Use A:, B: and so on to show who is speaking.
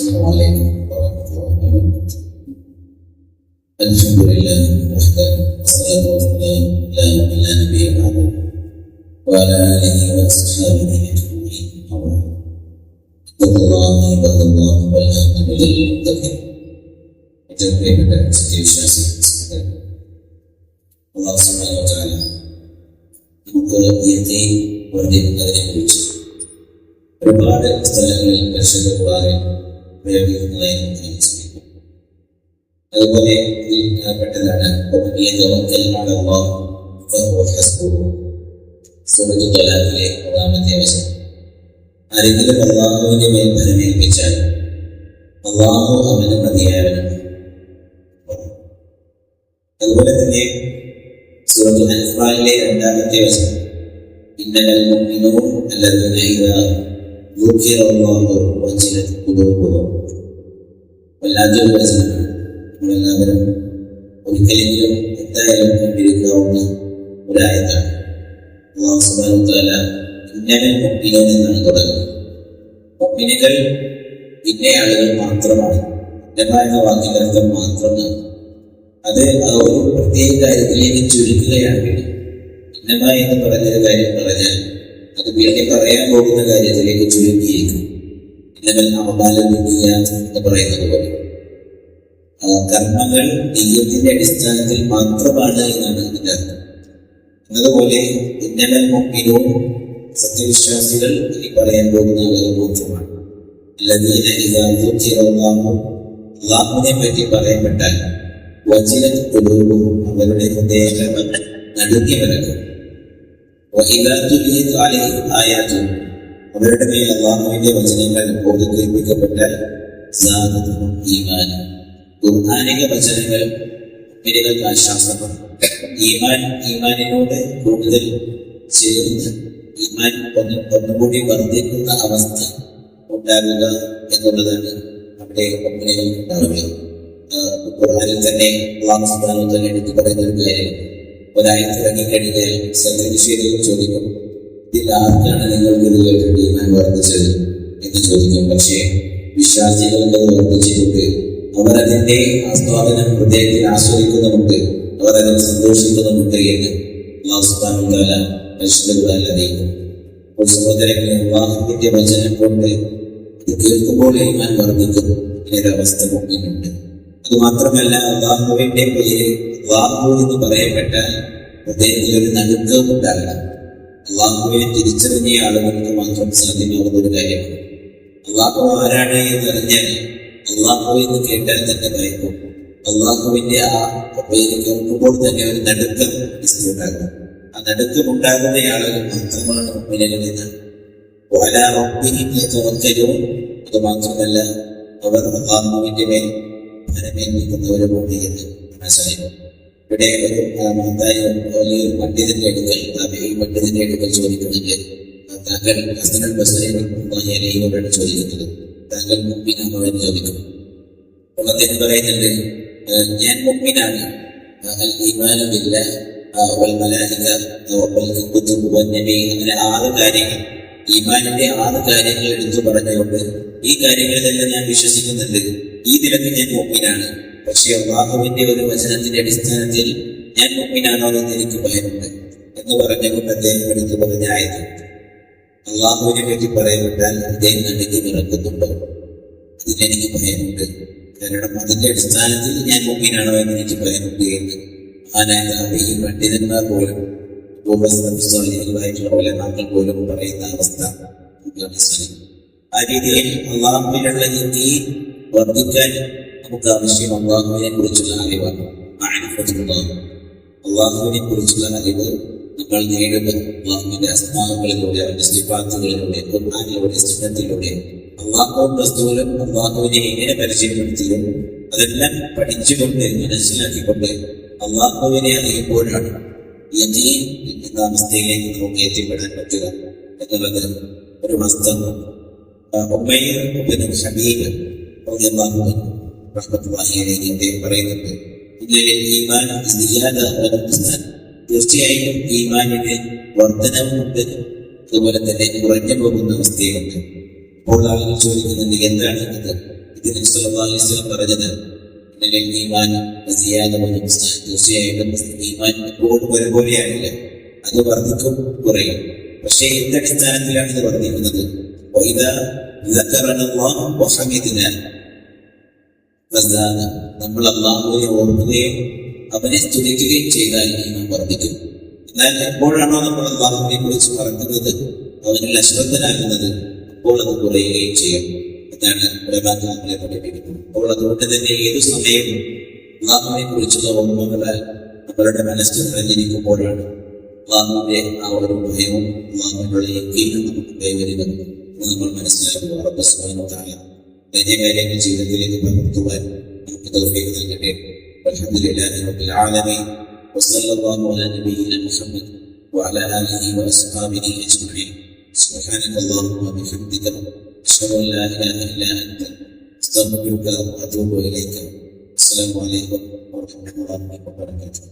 A: السلام عليكم ورحمة الله وبركاته الحمد لله وحده والصلاة والسلام على من لا نبي بعده وعلى آله وأصحابه أجمعين وبعد اتقوا الله عباد الله والعاقبة للمتقين ഏറ്റവും പ്രിയപ്പെട്ട സത്യവിശ്വാസി അള്ളാഹു സുബ്ഹാനഹു വ തആല നമുക്ക് യതീം വർദ്ധിക്കുന്നതിനെ കുറിച്ച് ഒരുപാട് സ്ഥലങ്ങളിൽ പരിശുദ്ധ ഖുർആനിൽ പ്രയോഗിക്കുന്നതായി നമുക്ക് മനസ്സിലാക്കും അതുപോലെ പെട്ടതാണ് സൂറത്തുലാഖിലെ മൂന്നാമത്തെ വശം ആരെങ്കിലും അള്ളാഹുവിനെ മേൽ ഫലമേൽപ്പിച്ചാൽ അള്ളാഹു അവന് മതിയായവനാണ് അതുപോലെ തന്നെ സൂറത്തു അൻഫ്രാനിലെ രണ്ടാമത്തെ വശം ഇന്നലെ മുന്നിലും അല്ലാതെ യൂഖിയ അള്ളാഹു വഞ്ചിന കുതുർക്കുതോ വല്ലാത്തൊരു വചനമാണ് നമ്മളെല്ലാവരും ഒരിക്കലെങ്കിലും എന്തായാലും കണ്ടിരിക്കാവുന്ന ഒരായത്താണ് അള്ളാഹു സുബാനു താല ഇന്നവൻ മൊപ്പിനോ എന്നാണ് തുടങ്ങുന്നത് മൊപ്പിനുകൾ ഇന്ന ആളുകൾ മാത്രമാണ്. ഇന്നമ എന്ന വാക്കിനർത്ഥം മാത്രമാണ്. അത് അത് ഒരു പ്രത്യേക കാര്യത്തിലേക്ക് ചുരുക്കുകയാണ്. ഇന്നമ എന്ന് പറഞ്ഞൊരു കാര്യം പറഞ്ഞാൽ പിന്നെ പറയാൻ പോകുന്ന കാര്യത്തിലേക്ക് ചുരുക്കിയേക്കും എന്ന് പറയുന്നത് പോലെ. കർമ്മങ്ങൾ ദീയത്തിന്റെ അടിസ്ഥാനത്തിൽ മാത്രമാണ് എന്നാണ് ഇതിന്റെ അർത്ഥം. എന്നതുപോലെ ഇന്നലൻ മുമ്പിനും സത്യവിശ്വാസികൾ ഇനി പറയാൻ പോകുന്ന ആളുകൾ മാത്രമാണ് അള്ളാഹുവിനെ പറ്റി പറയപ്പെട്ടാൽ വചിലൻ കുടുംബവും അവരുടെ ഹൃദയങ്ങൾ നടുങ്ങി വരക്കും അവരുടെ മേൽ അള്ളാഹുവിന്റെ വചനങ്ങൾ ഈമാനും. ഖുർആാനിക വചനങ്ങൾ മുഅ്മിനുകൾക്ക് ആശ്വാസമാണ് ഈമാൻ ഈമാനിനോട് കൂടുതൽ ചേർന്ന് ഈമാൻ ഒന്ന് ഒന്നുകൂടി വർദ്ധിക്കുന്ന അവസ്ഥ ഉണ്ടാകുക എന്നുള്ളതാണ് അവിടെ മുഅ്മിനുകൾക്ക് ഉണ്ടാവുക. ഖുർആനിൽ തന്നെ അള്ളാഹു വ തആല എടുത്തു പറയുന്ന ഒരു കാര്യം ഒരാഴ്ച തുടങ്ങിക്കഴിഞ്ഞാൽ സത്യനിഷേധികൾ ചോദിക്കും ഇതിൽ ആർക്കാണ് നിങ്ങൾക്ക് ഇത് കേട്ടിട്ട് ഞാൻ വർദ്ധിച്ചത് എന്ന് ചോദിക്കും. പക്ഷേ വിശ്വാസികൾക്ക് അത് വർദ്ധിച്ചിട്ടുണ്ട്. അവർ അതിന്റെ ആസ്വാദനം ഹൃദയത്തിൽ ആസ്വദിക്കുന്നുമുണ്ട്. അവർ അതിൽ സന്തോഷിക്കുന്നുമുണ്ട് എന്ന് അള്ളാഹു സുബ്ഹാനഹു പരിശുദ്ധ അറിയിക്കും സഹോദരങ്ങളെ അള്ളാഹുവിന്റെ വചനം കൊണ്ട് ഇത് കേൾക്കുമ്പോൾ ഈമാൻ വർദ്ധിക്കും എന്നൊരവസ്ഥ മുന്നിലുണ്ട് മാത്രമല്ല അള്ളാഹുവിന്റെ പേര് അള്ളാഹു എന്ന് പറയപ്പെട്ട ഹൃദയത്തിൽ ഒരു നടുക്കം ഉണ്ടാകണം. അള്ളാഹുവിനെ തിരിച്ചറിഞ്ഞ ആളുകൾക്ക് മാത്രം സാധ്യമാകുന്ന ഒരു കാര്യമാണ്. അള്ളാഹു ആരാണ് എന്ന് അറിഞ്ഞാൽ അള്ളാഹു എന്ന് കേട്ടാൽ തന്നെ ഭയക്കും അള്ളാഹുവിന്റെ ആ പേര് കേൾക്കുമ്പോൾ തന്നെ ഒരു നടുക്കം ഉണ്ടാകണം ആ നടുക്കം ഉണ്ടാകുന്ന ആളുകൾ മാത്രമാണ് എന്നാണ് വല റബ്ബിഹിം യതവക്കലൂൻ. അത് മാത്രമല്ല അവർ അള്ളാഹുവിന്റെ മേൽ ഫലമേൽപ്പിക്കുന്നവരുമാണ് എന്ന് മനസ്സിലായി ഇവിടെ ഒരു മഹത്തായ വലിയൊരു പണ്ഡിതന്റെ അടുക്കൽ ഈ പണ്ഡിതന്റെ അടുക്കൽ ചോദിക്കുന്നുണ്ട് താങ്കൾ ഹസനൽ അലൈഹിയോടാണ് ചോദിക്കുന്നത് താങ്കൾ മുഅ്മിനാണോ എന്ന് ചോദിക്കും അപ്പോൾ അദ്ദേഹം പറയുന്നുണ്ട് ഞാൻ മുഅ്മിനാണ് ആ, അൽ ഈമാനു വൽ മലായിക വൽ കുതുബ് വൻ നബി അങ്ങനെ ആറ് കാര്യങ്ങൾ ഈമാനിന്റെ ആറ് കാര്യങ്ങൾ എടുത്തു പറഞ്ഞുകൊണ്ട് ഈ കാര്യങ്ങളിലെല്ലാം ഞാൻ വിശ്വസിക്കുന്നുണ്ട്. ഈ നിലയ്ക്ക് ഞാൻ മുമ്പിനാണ് പക്ഷേ അള്ളാഹുവിന്റെ ഒരു വചനത്തിന്റെ അടിസ്ഥാനത്തിൽ ഞാൻ മുമ്പിനാണോ എന്ന് എനിക്ക് ഭയമുണ്ട് എന്ന് പറഞ്ഞുകൊണ്ട് അദ്ദേഹം എടുത്തു പറഞ്ഞായത് അള്ളാഹുവിനെ പറ്റി പറയപ്പെട്ടാൽ അദ്ദേഹം നടുക്കി നിറക്കുന്നുണ്ടോ. അതിനെനിക്ക് ഭയമുണ്ട് കാരണം അതിന്റെ അടിസ്ഥാനത്തിൽ ഞാൻ മുമ്പിനാണോ എന്ന് എനിക്ക് ഭയമുണ്ട് എന്ന്. മഹാനായ ഈ പണ്ഡിതന്മാർ പോലും പോലെ പറയുന്ന അവസ്ഥ. ആ രീതിയിൽ അള്ളാഹുവിനുള്ള ഈ വർദ്ധിക്കാൻ നമുക്ക് ആവശ്യം അള്ളാഹുവിനെ കുറിച്ചുള്ള അറിവാണ്. അള്ളാഹുവിനെ കുറിച്ചുള്ള അറിവ് നമ്മൾ നേടുന്നത് അള്ളാഹുവിന്റെ അസ്മാഹങ്ങളിലൂടെ അവന്റെ സിഫാത്തുകളിലൂടെ ഖുർആാനിലൂടെ സുന്നത്തിലൂടെ. അള്ളാഹുവും റസൂലും അള്ളാഹുവിനെ എങ്ങനെ പരിചയപ്പെടുത്തിയും അതെല്ലാം പഠിച്ചുകൊണ്ട് മനസ്സിലാക്കിക്കൊണ്ട് അള്ളാഹുവിനെ അറിയുമ്പോഴാണ് യതീൻ എന്ന അവസ്ഥയിലേക്ക് നമുക്ക് എത്തിപ്പെടാൻ പറ്റുക എന്നുള്ളത് ഒരു വസ്തുത ഉമ്മയിൽ ഹബീബ് അദ്ദേഹം പറയുന്നുണ്ട്. തീർച്ചയായും ഈമാനിന് വർധനവുമുണ്ട് അതുപോലെ തന്നെ കുറഞ്ഞു പോകുന്ന അവസ്ഥയുണ്ട് അപ്പോൾ ആളുകൾ ചോദിക്കുന്നുണ്ട് എന്താണ് ഇത്? ഇതിന് വസല്ലം പറഞ്ഞത്. തീർച്ചയായിട്ടും ഈമാൻ എപ്പോഴും ഒരുപോലെയാണില്ല അത് വർദ്ധിക്കും കുറയും. പക്ഷേ എന്തടിസ്ഥാനത്തിലാണ് ഇത് വർദ്ധിക്കുന്നത്? പ്രധാന നമ്മൾ അള്ളാഹുവിനെ ഓർക്കുകയും അവനെ സ്തുതിക്കുകയും ചെയ്താൽ ഈമാൻ വർദ്ധിക്കും എന്നാൽ എപ്പോഴാണോ നമ്മൾ അള്ളാഹുവിനെ കുറിച്ച് പറയുന്നത് അവനിൽ അശ്രദ്ധനാകുന്നത് അപ്പോൾ അത് കുറയുകയും ചെയ്യും. എന്നാണ് പ്രഭാത നമ്മളെ പഠിപ്പിക്കുന്നത്. അപ്പോൾ അതുകൊണ്ട് തന്നെ ഏത് സമയവും അള്ളാഹുവിനെ കുറിച്ചുള്ള ഓർമ്മകളാൽ അവരുടെ മനസ്സ് നിറഞ്ഞിരിക്കുമ്പോഴാണ് അള്ളാഹുവിന്റെ ആ ഒരു ഭയവും അള്ളാഹുവിനുള്ള യക്കീലും നമുക്ക് കൈവരുന്നത് നമ്മൾ മനസ്സിലാക്കുക റബ്ബ് സുബ്ഹാനഹു വ തആല വലിയ കാര്യങ്ങൾ ജീവിതത്തിലേക്ക് പകർത്തുവാൻ നമുക്ക് തൗഫീഖ് നൽകട്ടെ അൽഹംദുലില്ലാഹി റബ്ബിൽ ആലമീൻ وصلى الله على نبينا محمد وعلى اله واصحابه اجمعين سبحانك اللهم وبحمدك اشهد ان لا اله الا انت استغفرك واتوب اليك السلام عليكم ورحمه الله وبركاته